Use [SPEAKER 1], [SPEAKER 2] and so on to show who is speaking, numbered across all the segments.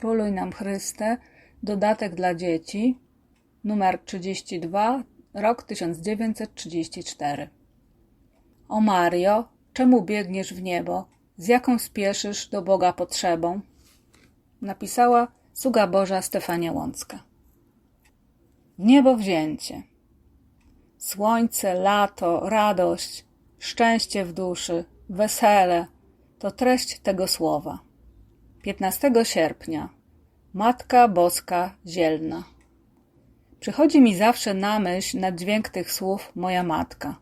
[SPEAKER 1] Króluj nam Chryste, dodatek dla dzieci, numer 32, rok 1934. O Mario, czemu biegniesz w niebo? Z jaką spieszysz do Boga potrzebą? Napisała sługa Boża Stefania Łącka. Niebo wzięcie. Słońce, lato, radość, szczęście w duszy, wesele to treść tego słowa. 15 sierpnia. Matka Boska Zielna. Przychodzi mi zawsze na myśl na dźwięk tych słów moja matka.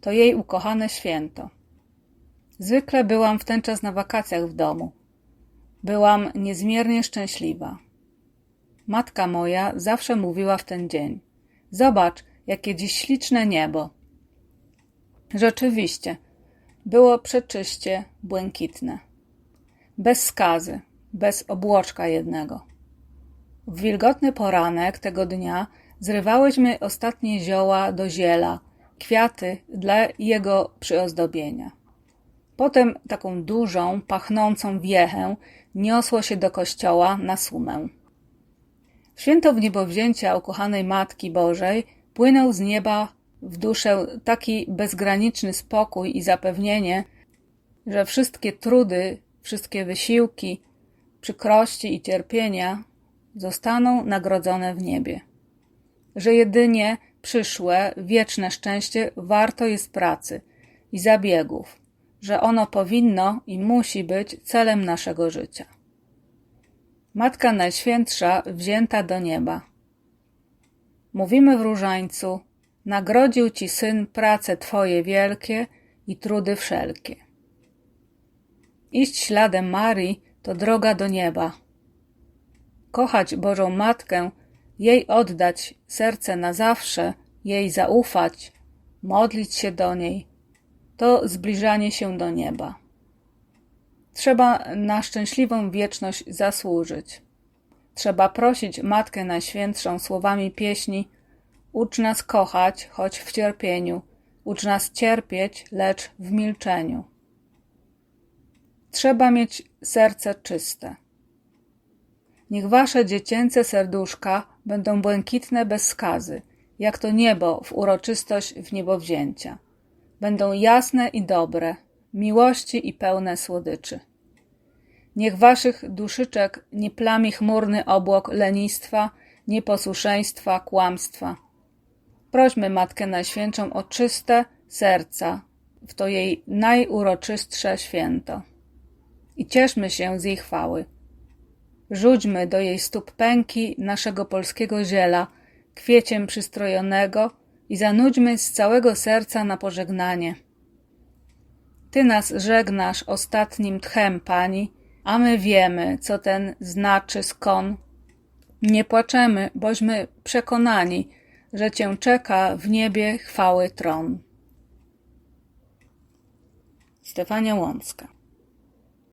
[SPEAKER 1] To jej ukochane święto. Zwykle byłam w ten czas na wakacjach w domu. Byłam niezmiernie szczęśliwa. Matka moja zawsze mówiła w ten dzień: Zobacz, jakie dziś śliczne niebo. Rzeczywiście, było przeczyście błękitne. Bez skazy, bez obłoczka jednego. W wilgotny poranek tego dnia zrywałyśmy ostatnie zioła do ziela, kwiaty dla jego przyozdobienia. Potem taką dużą, pachnącą wiechę niosło się do kościoła na sumę. W święto wniebowzięcia ukochanej Matki Bożej płynął z nieba w duszę taki bezgraniczny spokój i zapewnienie, że wszystkie trudy, wszystkie wysiłki, przykrości i cierpienia zostaną nagrodzone w niebie. Że jedynie przyszłe, wieczne szczęście warto jest pracy i zabiegów, że ono powinno i musi być celem naszego życia. Matka Najświętsza wzięta do nieba. Mówimy w różańcu, nagrodził ci syn prace twoje wielkie i trudy wszelkie. Iść śladem Marii to droga do nieba. Kochać Bożą Matkę, jej oddać serce na zawsze, jej zaufać, modlić się do niej, to zbliżanie się do nieba. Trzeba na szczęśliwą wieczność zasłużyć. Trzeba prosić Matkę Najświętszą słowami pieśni Ucz nas kochać, choć w cierpieniu, ucz nas cierpieć, lecz w milczeniu. Trzeba mieć serce czyste. Niech wasze dziecięce serduszka będą błękitne bez skazy, jak to niebo w uroczystość w niebowzięcia. Będą jasne i dobre, miłości i pełne słodyczy. Niech waszych duszyczek nie plami chmurny obłok lenistwa, nieposłuszeństwa, kłamstwa. Prośmy Matkę Najświętszą o czyste serca w to jej najuroczystsze święto. I cieszmy się z jej chwały. Rzućmy do jej stóp pęki naszego polskiego ziela, kwieciem przystrojonego i zanudźmy z całego serca na pożegnanie. Ty nas żegnasz ostatnim tchem, Pani, a my wiemy, co ten znaczy skon. Nie płaczemy, bośmy przekonani, że Cię czeka w niebie chwały tron. Stefania Łącka